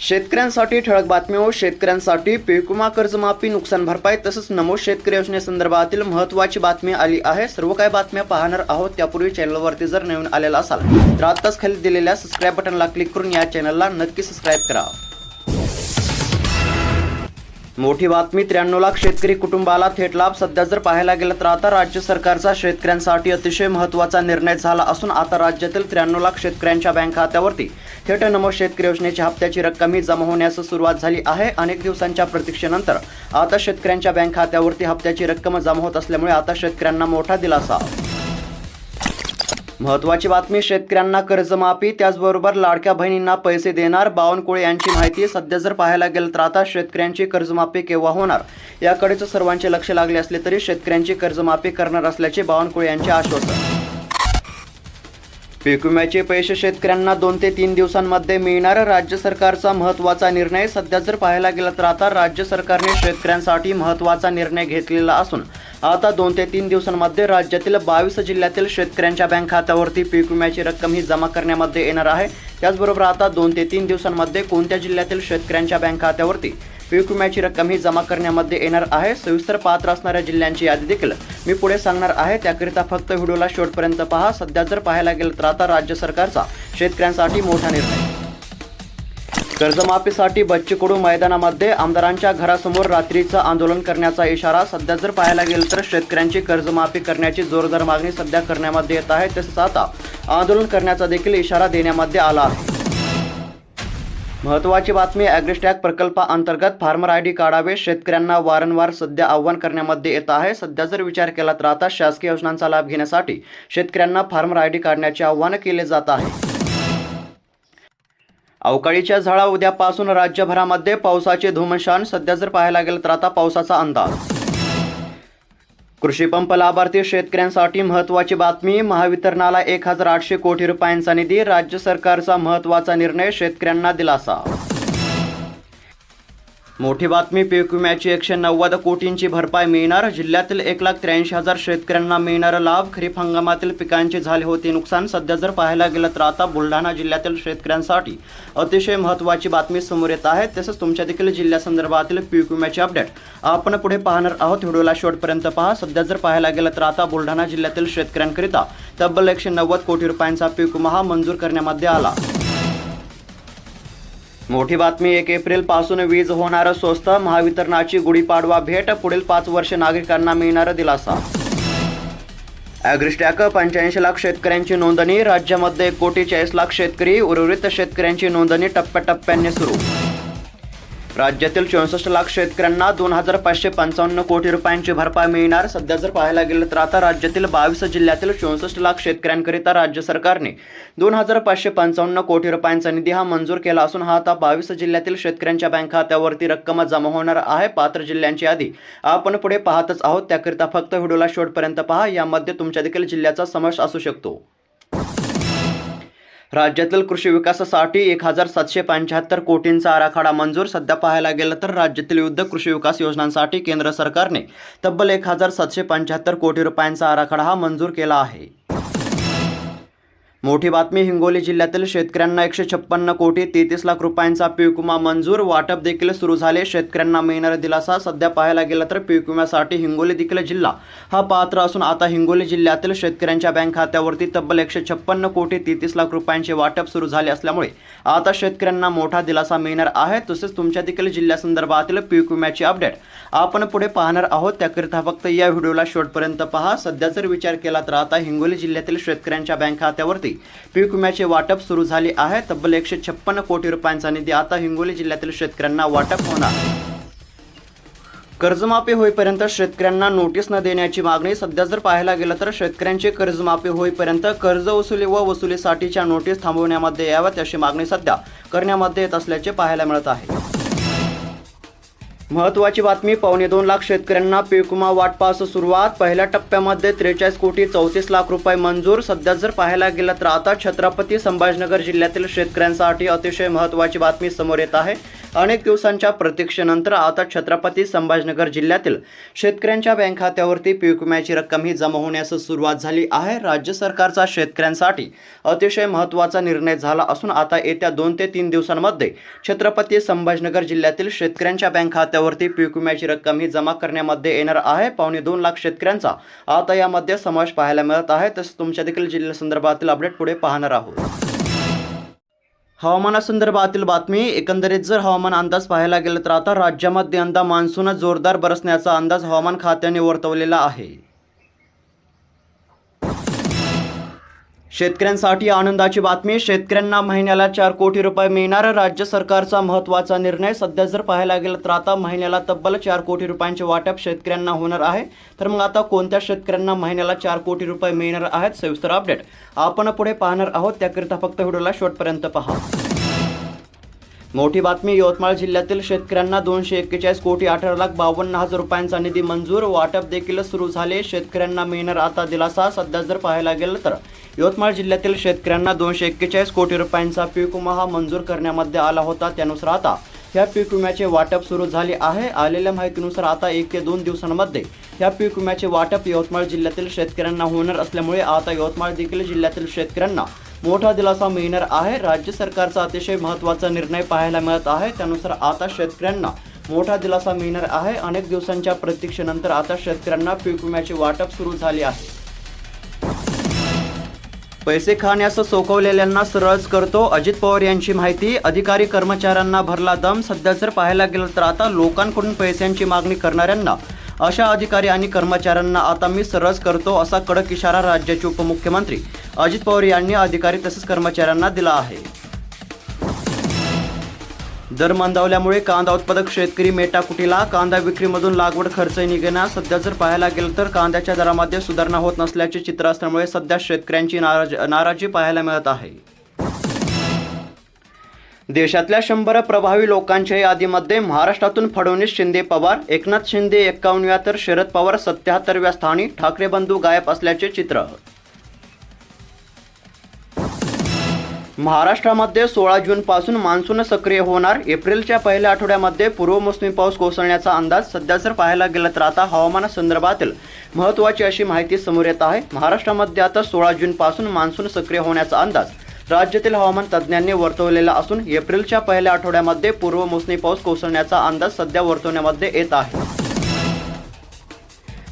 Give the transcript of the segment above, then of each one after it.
शेतकऱ्यांसाठी ठळक बातम्या व शेतकऱ्यांसाठी पीक कर्जमाफी नुकसान भरपाई तसंच नमो शेतकरी योजनेसंदर्भातील महत्त्वाची बातमी आली आहे. सर्व काही बातम्या पाहणार आहोत. त्यापूर्वी चॅनलवरती जर नवीन आलेला असाल तर आत्ताच खाली दिलेल्या सबस्क्राईब बटनला क्लिक करून या चॅनलला नक्की सबस्क्राईब करा. मोठी बातमी त्र्याण्णव लाख शेतकरी कुटुंबाला थेट लाभ. सध्या जर पाहायला गेलं तर आता राज्य सरकारचा शेतकऱ्यांसाठी अतिशय महत्त्वाचा निर्णय झाला असून आता राज्यातील त्र्याण्णव लाख शेतकऱ्यांच्या बँक खात्यावरती थेट नमो शेतकरी योजनेच्या हप्त्याची रक्कम ही जमा होण्यास सुरुवात झाली आहे. अनेक दिवसांच्या प्रतीक्षेनंतर आता शेतकऱ्यांच्या बँक खात्यावरती हप्त्याची रक्कम जमा होत असल्यामुळे आता शेतकऱ्यांना मोठा दिलासा. महत्वाची बातमी शेतकऱ्यांना कर्जमाफी त्याचबरोबर लाडक्या बहिणींना पैसे देणार बावनकुळे यांची माहिती सध्या जर पाहायला गेलं तर आता शेतकऱ्यांची कर्जमाफी केव्हा होणार? याकडेच सर्वांचे लक्ष लागले असले तरी शेतकऱ्यांची कर्जमाफी करणार असल्याचे बावनकुळे यांचे आश्वासन. पीक विम्याचे पैसे शेतकऱ्यांना दोन ते तीन दिवसांमध्ये मिळणार राज्य सरकारचा महत्त्वाचा निर्णय सध्या जर पाहायला गेला तर आता राज्य सरकारने शेतकऱ्यांसाठी महत्त्वाचा निर्णय घेतलेला असून आता दोन ते तीन दिवसांमध्ये राज्यातील बावीस जिल्ह्यातील शेतकऱ्यांच्या बँक खात्यावरती पीक विम्याची रक्कम ही जमा करण्यामध्ये येणार आहे. त्याचबरोबर आता दोन ते तीन दिवसांमध्ये कोणत्या जिल्ह्यातील शेतकऱ्यांच्या बँक खात्यावरती पीक विम्याची रक्कम ही जमा करण्यामध्ये येणार आहे. सविस्तर पात्र असणाऱ्या जिल्ह्यांची यादी देखील मी पुढे सांगणार आहे. त्याकरिता फक्त व्हिडिओला शेवटपर्यंत पहा. सध्या जर पाहायला गेलं तर आता राज्य सरकारचा शेतकऱ्यांसाठी मोठा निर्णय. कर्जमाफीसाठी बच्चू कडू मैदानामध्ये आमदारांच्या घरासमोर रात्रीचं आंदोलन करण्याचा इशारा. सध्या जर पाहायला गेलं तर शेतकऱ्यांची कर्जमाफी करण्याची जोरदार मागणी सध्या करण्यामध्ये येत आहे. तसंच आता आंदोलन करण्याचा देखील इशारा देण्यामध्ये आला आहे. महत्वाची बातमी ॲग्रिस्टॅग प्रकल्पाअंतर्गत फार्मर आय डी काढावे. शेतकऱ्यांना वारंवार सध्या आव्हान करण्यामध्ये येत आहे. सध्या जर विचार केला तर आता शासकीय योजनांचा लाभ घेण्यासाठी शेतकऱ्यांना फार्मर आय डी काढण्याचे आव्हान केले जात आहे. अवकाळीच्या झाडा उद्यापासून राज्यभरामध्ये पावसाचे धुमशान सध्या जर पाहायला गेलं तर आता पावसाचा अंदाज कृषी पंप लाभार्थी शेतकऱ्यांसाठी महत्त्वाची बातमी. महावितरणाला एक हजार आठशे कोटी रुपयांचा निधी. राज्य सरकारचा महत्त्वाचा निर्णय शेतकऱ्यांना दिलासा. मोठी बातमी पीक विम्याची एकशे नव्वद कोटींची भरपाई मिळणार जिल्ह्यातील एक लाख त्र्याऐंशी हजार शेतकऱ्यांना मिळणार लाभ खरीप हंगामातील पिकांचे झाले होते नुकसान सध्या जर पाहायला गेलं तर आता बुलढाणा जिल्ह्यातील शेतकऱ्यांसाठी अतिशय महत्त्वाची बातमी समोर येत आहे. तसंच तुमच्या देखील जिल्ह्यासंदर्भातील पीक विम्याची अपडेट आपण पुढे पाहणार आहोत. व्हिडिओला शेवटपर्यंत पहा. सध्या जर पाहायला गेलं तर आता बुलढाणा जिल्ह्यातील शेतकऱ्यांकरिता तब्बल एकशे नव्वद कोटी रुपयांचा पीक विमा हा मंजूर करण्यामध्ये आला. मोठी बातमी एक एप्रिलपासून वीज होणार स्वस्त महावितरणाची गुढीपाडवा भेट पुढील पाच वर्ष नागरिकांना मिळणार दिलासा. ॲग्रिस्टॅक पंच्याऐंशी लाख शेतकऱ्यांची नोंदणी राज्यामध्ये एक कोटी चाळीस लाख शेतकरी उर्वरित शेतकऱ्यांची नोंदणी टप्प्याटप्प्याने सुरू. राज्यातील चौसष्ट लाख शेतकऱ्यांना दोन हजार पाचशे पंचावन्न कोटी रुपयांची भरपाई मिळणार. सध्या जर पाहायला गेलं तर आता राज्यातील बावीस जिल्ह्यातील चौसष्ट लाख शेतकऱ्यांकरिता राज्य सरकारने दोन हजार पाचशे पंचावन्न कोटी रुपयांचा निधी हा मंजूर केला असून हा आता बावीस जिल्ह्यातील शेतकऱ्यांच्या बँक खात्यावरती रक्कम जमा होणार आहे. पात्र जिल्ह्यांची यादी आपण पुढे पाहतच आहोत. त्याकरिता फक्त व्हिडिओला शेवटपर्यंत पहा. यामध्ये तुमच्या देखील जिल्ह्याचा समावेश असू शकतो. राज्यातील कृषी विकासासाठी एक हजार सातशे पंच्याहत्तर कोटींचा आराखडा मंजूर. सध्या पाहायला गेलं तर राज्यातील विविध कृषी विकास योजनांसाठी केंद्र सरकारने तब्बल एक हजार सातशे पंच्याहत्तर कोटी रुपयांचा आराखडा हा मंजूर केला आहे. मोठी बातमी हिंगोली जिल्ह्यातील शेतकऱ्यांना एकशे छप्पन्न कोटी तेहतीस लाख रुपयांचा पीक विमा मंजूर. वाटप देखील सुरू झाले. शेतकऱ्यांना मिळणारा दिलासा सध्या पाहायला गेला तर पीक विम्यासाठी हिंगोली देखील जिल्हा हा पात्र असून आता हिंगोली जिल्ह्यातील शेतकऱ्यांच्या बँक खात्यावरती तब्बल एकशे छप्पन्न कोटी तेहतीस लाख रुपयांचे वाटप सुरू झाले असल्यामुळे आता शेतकऱ्यांना मोठा दिलासा मिळणार आहे. तसेच तुमच्या देखील जिल्ह्यासंदर्भातील पीक विम्याची अपडेट आपण पुढे पाहणार आहोत. त्याकरिता फक्त या व्हिडिओला शेवटपर्यंत पहा. सध्या जर विचार केला तर आता हिंगोली जिल्ह्यातील शेतकऱ्यांच्या बँक खात्यावरती होती. पीक विम्याचे वाटप सुरू झाले आहे. तब्बल एकशे छप्पन्न कोटी रुपयांचा निधी आता हिंगोली जिल्ह्यातील शेतकऱ्यांना वाटप होणार. कर्जमाफी होईपर्यंत शेतकऱ्यांना नोटीस न देण्याची मागणी सध्या जर पाहायला गेलं तर शेतकऱ्यांची कर्जमाफी होईपर्यंत कर्ज वसुली व वसुलीसाठीच्या नोटीस थांबवण्यामध्ये याव्यात अशी मागणी सध्या करण्यामध्ये येत असल्याचे पाहायला मिळत आहे. महत्त्वाची बातमी पावणे दोन लाख शेतकऱ्यांना पीक विमा वाटपास सुरुवात. पहिल्या टप्प्यामध्ये त्रेचाळीस कोटी चौतीस लाख रुपये मंजूर. सध्या जर पाहायला गेलं तर आता छत्रपती संभाजीनगर जिल्ह्यातील शेतकऱ्यांसाठी अतिशय महत्त्वाची बातमी समोर येत आहे. अनेक दिवसांच्या प्रतीक्षेनंतर आता छत्रपती संभाजीनगर जिल्ह्यातील शेतकऱ्यांच्या बँक खात्यावरती पीक विम्याची रक्कम ही जमा होण्यास सुरुवात झाली आहे. राज्य सरकारचा शेतकऱ्यांसाठी अतिशय महत्त्वाचा निर्णय झाला असून आता येत्या दोन ते तीन दिवसांमध्ये छत्रपती संभाजीनगर जिल्ह्यातील शेतकऱ्यांच्या बँक खात्यावरती पीक विम्याची रक्कम ही जमा करण्यामध्ये येणार आहे. पावणे दोन लाख शेतकऱ्यांचा आता यामध्ये समावेश पाहायला मिळत आहे. तसेच तुमच्या देखील जिल्ह्यासंदर्भातील अपडेट पुढे पाहणार आहोत. हवामानासंदर्भातील बातमी एकंदरीत जर हवामान अंदाज पाहायला गेलं तर आता राज्यामध्ये यंदा मान्सून जोरदार बरसण्याचा अंदाज हवामान खात्याने वर्तवलेला आहे. शेतकऱ्यांसाठी आनंदाची बातमी शेतकऱ्यांना महिन्याला चार कोटी रुपये मिळणार राज्य सरकारचा महत्त्वाचा निर्णय. सध्या जर पाहायला गेलं तर आता महिन्याला तब्बल चार कोटी रुपयांचे वाटप शेतकऱ्यांना होणार आहे. तर मग आता कोणत्या शेतकऱ्यांना महिन्याला चार कोटी रुपये मिळणार आहेत? सविस्तर अपडेट आपण पुढे पाहणार आहोत. त्याकरिता फक्त व्हिडिओला शेवटपर्यंत पहा. मोठी बातमी यवतमाळ जिल्ह्यातील शेतकऱ्यांना दोनशे एक्केचाळीस कोटी अठरा लाख बावन्न हजार रुपयांचा निधी मंजूर. वाटप देखील सुरू झाले. शेतकऱ्यांना मिळणार आता दिलासा. सध्या जर पाहायला गेलं तर यवतमाळ जिल्ह्यातील शेतकऱ्यांना दोनशे एक्केचाळीस कोटी रुपयांचा पीक विमा हा मंजूर करण्यामध्ये आला होता. त्यानुसार आता ह्या पीक विम्याचे वाटप सुरू झाले आहे. आलेल्या माहितीनुसार आता एक ते दोन दिवसांमध्ये ह्या पीक विम्याचे वाटप यवतमाळ जिल्ह्यातील शेतकऱ्यांना होणार असल्यामुळे आता यवतमाळ देखील जिल्ह्यातील शेतकऱ्यांना मोठा दिलासा मिळणार आहे. राज्य सरकारचा अतिशय महत्त्वाचा निर्णय पाहायला मिळत आहे. त्यानुसार आता शेतकऱ्यांना मोठा दिलासा मिळणार आहे. अनेक दिवसांच्या प्रतीक्षेनंतर आता शेतकऱ्यांना पीक विम्याचे वाटप सुरू झाले आहे. पैसे खाण्यास सोकवलेल्यांना सरळच करतो अजित पवार यांची माहिती. अधिकारी कर्मचाऱ्यांना भरला दम. सध्या जर पाहायला गेलं तर आता लोकांकडून पैशांची मागणी करणाऱ्यांना अशा अधिकारी आणि कर्मचाऱ्यांना आता मी सरस करतो असा कडक इशारा राज्याचे उपमुख्यमंत्री अजित पवार यांनी अधिकारी तसेच कर्मचाऱ्यांना दिला आहे. दर मंदावल्यामुळे कांदा उत्पादक शेतकरी मेटाकुटीला कांदा विक्रीमधून लागवड खर्च निघेना. सध्या जर पाहायला गेलं तर कांद्याच्या दरामध्ये सुधारणा होत नसल्याचे चित्र असल्यामुळे सध्या शेतकऱ्यांची नाराज नाराजी पाहायला मिळत आहे. देशातल्या शंभर प्रभावी लोकांच्या यादीमध्ये महाराष्ट्रातून फडणवीस शिंदे पवार एकनाथ शिंदे एक्कावनव्या तर शरद पवार सत्याहत्तरव्या स्थानी ठाकरे बंधू गायब असल्याचे चित्र. महाराष्ट्रामध्ये सोळा जूनपासून मान्सून सक्रिय होणार. एप्रिलच्या पहिल्या आठवड्यामध्ये पूर्व मोसमी पाऊस कोसळण्याचा अंदाज सध्या जर पाहायला गेला तर आता हवामानासंदर्भातील महत्त्वाची अशी माहिती समोर येत आहे. महाराष्ट्रामध्ये आता सोळा जूनपासून मान्सून सक्रिय होण्याचा अंदाज राज्यातील हवामान तज्ज्ञांनी वर्तवलेला असून एप्रिलच्या पहिल्या आठवड्यामध्ये पूर्व मोसमी पाऊस कोसळण्याचा अंदाज सध्या वर्तवण्यामध्ये येत आहे.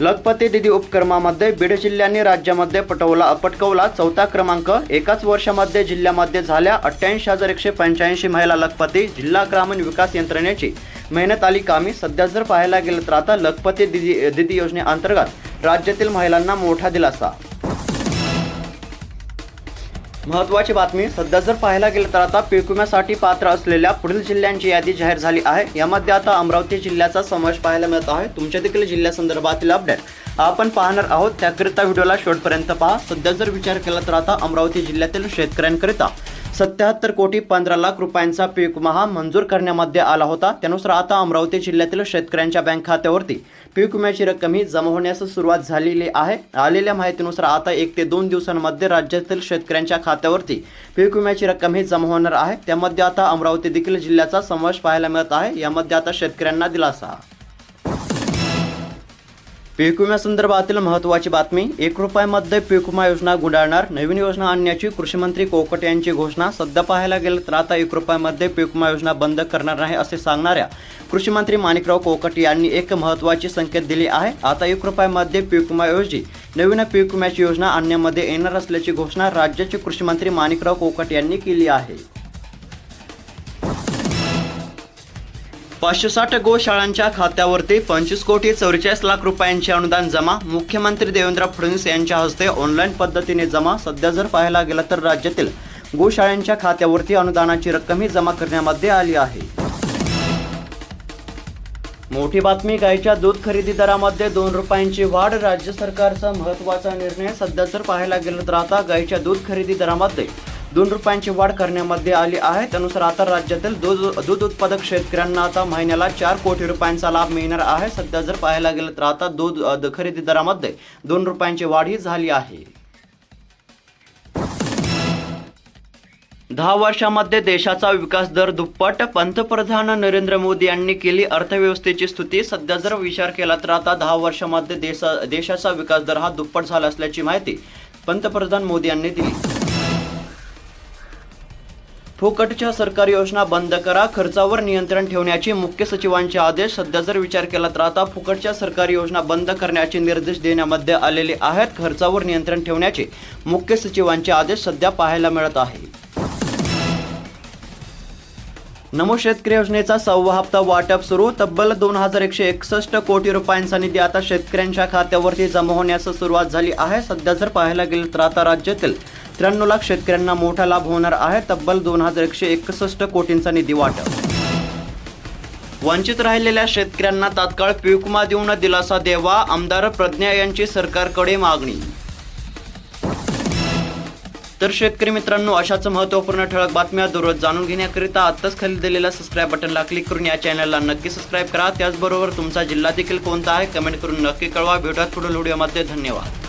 लखपती दिदी उपक्रमामध्ये बीड जिल्ह्याने राज्यामध्ये पटवला पटकवला चौथा क्रमांक. एकाच वर्षामध्ये जिल्ह्यामध्ये झाल्या अठ्ठ्याऐंशी हजार एकशे पंच्याऐंशी महिला लखपती. जिल्हा ग्रामीण विकास यंत्रणेची मेहनत आली कामी. सध्या जर पाहायला गेलं तर आता लखपती दिदी दिदी योजनेअंतर्गत राज्यातील महिलांना मोठा दिलासा. महत्त्वाची बातमी सध्या जर पाहायला गेलं तर आता पीक पात्र असलेल्या पुढील जिल्ह्यांची यादी जाहीर झाली आहे. यामध्ये आता अमरावती जिल्ह्याचा समावेश पाहायला मिळत आहे. तुमच्या देखील जिल्ह्यासंदर्भातील अपडेट आपण पाहणार आहोत. त्याकरिता व्हिडिओला शेवटपर्यंत पहा. सध्या जर विचार केला तर आता अमरावती जिल्ह्यातील शेतकऱ्यांकरिता सत्याहत्तर कोटी पंधरा लाख रुपयांचा पीक विमा मंजूर करण्यामध्ये आला होता. त्यानुसार आता अमरावती जिल्ह्यातील शेतकऱ्यांच्या बँक खात्यावरती पीक विम्याची रक्कम ही जमा होण्यास सुरुवात झालेली आहे. आलेल्या माहितीनुसार आता एक ते दोन दिवसांमध्ये राज्यातील शेतकऱ्यांच्या खात्यावरती पीक विम्याची रक्कम ही जमा होणार आहे. त्यामध्ये आता अमरावती देखील जिल्ह्याचा समावेश पाहायला मिळत आहे. यामध्ये आता शेतकऱ्यांना दिलासा. पीक विम्यासंदर्भातील महत्त्वाची बातमी एक रुपयामध्ये पीक विमा योजना गुंडाळणार नवीन योजना आणण्याची कृषीमंत्री कोकट यांची घोषणा सध्या पाहायला गेलं तर आता एक रुपयामध्ये पीक विमा योजना बंद करणार नाही असे सांगणाऱ्या कृषीमंत्री माणिकराव कोकट यांनी एक महत्त्वाची संकेत दिली आहे. आता एक रुपयामध्ये पीक विमाऐवजी नवीन पीक विम्याची योजना आणण्यामध्ये येणार असल्याची घोषणा राज्याचे कृषीमंत्री माणिकराव कोकट यांनी केली आहे. पाचशे साठ गोशाळांच्या खात्यावरती पंचवीस कोटी चौवेचाळीस लाख रुपयांचे अनुदान जमा. मुख्यमंत्री देवेंद्र फडणवीस यांच्या हस्ते ऑनलाईन पद्धतीने जमा. सध्या जर पाहायला गेलं तर राज्यातील गोशाळांच्या खात्यावरती अनुदानाची रक्कमही जमा करण्यामध्ये आली आहे. मोठी बातमी गायच्या दूध खरेदी दरामध्ये दोन रुपयांची वाढ. राज्य सरकारचा महत्त्वाचा निर्णय. सध्या जर पाहायला गेलं तर आता गायच्या दूध खरेदी दरामध्ये दोन रुपयांची वाढ करण्यामध्ये आली आहे. त्यानुसार आता राज्यातील दूध दूध उत्पादक शेतकऱ्यांना आता महिन्याला चार कोटी रुपयांचा लाभ मिळणार आहे. सध्या जर पाहायला गेलं तर आता दूध खरेदी दरामध्ये दोन रुपयांची वाढही झाली आहे. दहा वर्षामध्ये देशाचा विकास दर दुप्पट. पंतप्रधान नरेंद्र मोदी यांनी केली अर्थव्यवस्थेची स्तुती. सध्या जर विचार केला तर आता दहा वर्षामध्ये देशा देशाचा विकास दर हा दुप्पट झाला असल्याची माहिती पंतप्रधान मोदी यांनी दिली. फुकटच्या सरकारी योजना बंद करा खर्चावर नियंत्रण ठेवण्याचे मुख्य सचिवांचे आदेश. सध्या जर विचार केला तर आता फुकटच्या सरकारी योजना बंद करण्याचे निर्देश देण्यामध्ये आलेले आहेत. खर्चावर नियंत्रण ठेवण्याचे मुख्य सचिवांचे आदेश सध्या पाहायला मिळत आहे. नमो शेतकरी योजनेचा सहावा हप्ता वाटप सुरू. तब्बल दोन हजार एकशे एकसष्ट कोटी रुपयांचा निधी आता शेतकऱ्यांच्या खात्यावरती जमा होण्यास सुरुवात झाली आहे. सध्या जर पाहायला गेलं तर आता राज्यातील त्र्याण्णव लाख शेतकऱ्यांना मोठा लाभ होणार आहे. तब्बल दोन हजार एकशे एकसष्ट कोटींचा निधी वाटप. वंचित राहिलेल्या शेतकऱ्यांना तात्काळ पीकमा देऊन दिलासा द्यावा आमदार प्रज्ञा यांची सरकारकडे मागणी. तर शेतकरी मित्रांनो अशाच महत्त्वपूर्ण ठळक बातम्या दररोज जाणून घेण्याकरिता आत्ताच खाली दिलेल्या सबस्क्राईब बटनला क्लिक करून या चॅनलला नक्की सबस्क्राईब करा. त्याचबरोबर तुमचा जिल्हा देखील कोणता आहे कमेंट करून नक्की कळवा. भेटूयात पुढील व्हिडिओमध्ये धन्यवाद.